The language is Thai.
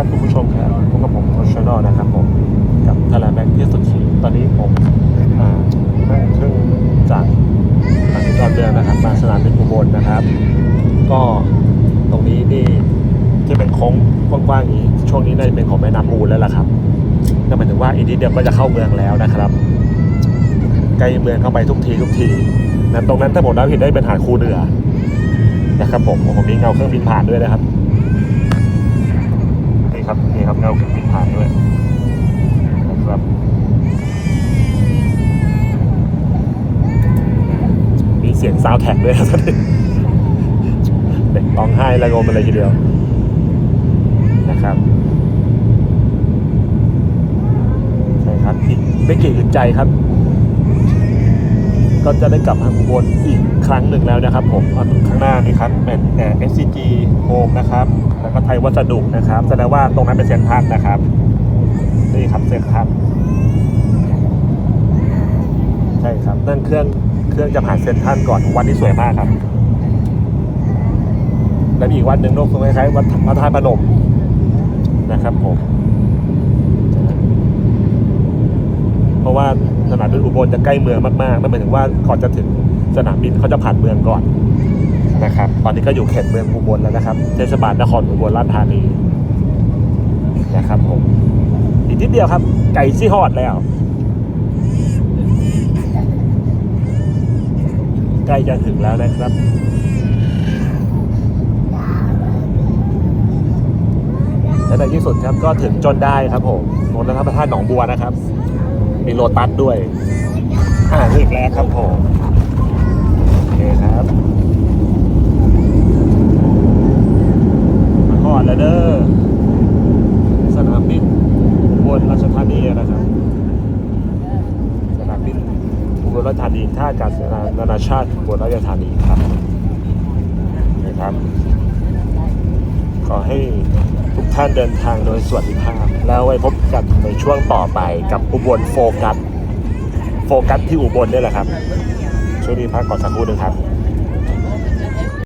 ครับคุณผู้ชมครับพบกับผมโคชนนะครับผมกับทาราแบงค์ที่สุดขีตอนนี้ผมอ่านั่งเครื่องจากทางจอดเดือนนะครับ มาสนามบินอุบลนะครับ ก็ตรงนี้นี่ที่เป็นโค้งกว้างๆอย่างนี้ ช่วงนี้น่าจะเป็นของแม่น้ำมูลแล้วล่ะครับนั่นหมายถึงว่าอีกนิดเดียวก็จะเข้าเมืองแล้วนะครับใกล้เมืองเข้าไปทุกทีทุกทีนั้นตรงนั้นถ้าผมนับผิดได้เป็นหาดคูเดือนะครับผมผมมีเงาเครื่องบินผ่านด้วยนะครับ ครับนี่ครับเงาเครื่องบินผ่านด้วยนะครับมีเสียงซาวแท็กด้วยครับเด็กร้องไห้ระงมอะไรทีเดียวนะครับใช่ครับอีกไม่กี่อึดใจครับ ก็จะได้กลับมาอุบลอีกครั้งหนึ่งแล้วนะครับ ผมข้างหน้านี่ครับเป็นเอ่อ SCG Home นะครับ แล้วก็ไทยวัสดุนะครับแสดงว่าตรงนั้นเป็นเซ็นทรัลนะครับนี่ครับเซ็นทรัลใช่ครับนั่นเครื่องเครื่องจะผ่านเซ็นทรัลก่อนวันนี้สวยมากครับ แล้วมีอีกวันหนึ่งโลกคล้ายๆวัดพระธาตุพนมนะครับผม เพราะว่า สนามบินอุบลจะใกล้เมืองมากๆนั่นหมายถึงว่าก่อนจะถึงสนามบินเขาจะผ่านเมืองก่อนนะครับ ตอนนี้ก็อยู่เขตเมืองอุบลแล้วนะครับ เทศบาลนครอุบลราชธานีนะครับผมอีกนิดเดียวครับ ไก่ซี่ฮอดแล้ว ใกล้จะถึงแล้วนะครับและในที่สุดครับก็ถึงจนได้ครับผมโนนนะครับพระธาตุหนองบัวนะครับ มีโลตัสด้วย อ่าถึงแล้วครับผมโอเคครับมาก่อนแล้วเด้อสนามบินอุบลราชธานีนะครับสนามบินอุบลราชธานีท่าอากาศยานนานาชาติอุบลราชธานีครับนะครับ ให้ทุกท่านเดินทางโดยสวัสดิภาพ แล้วไว้พบกันในช่วงต่อไปกับอุบลโฟกัส โฟกัสที่อุบลนี่แหละครับ ช่วงนี้พักก่อนสักครู่หนึ่งครับ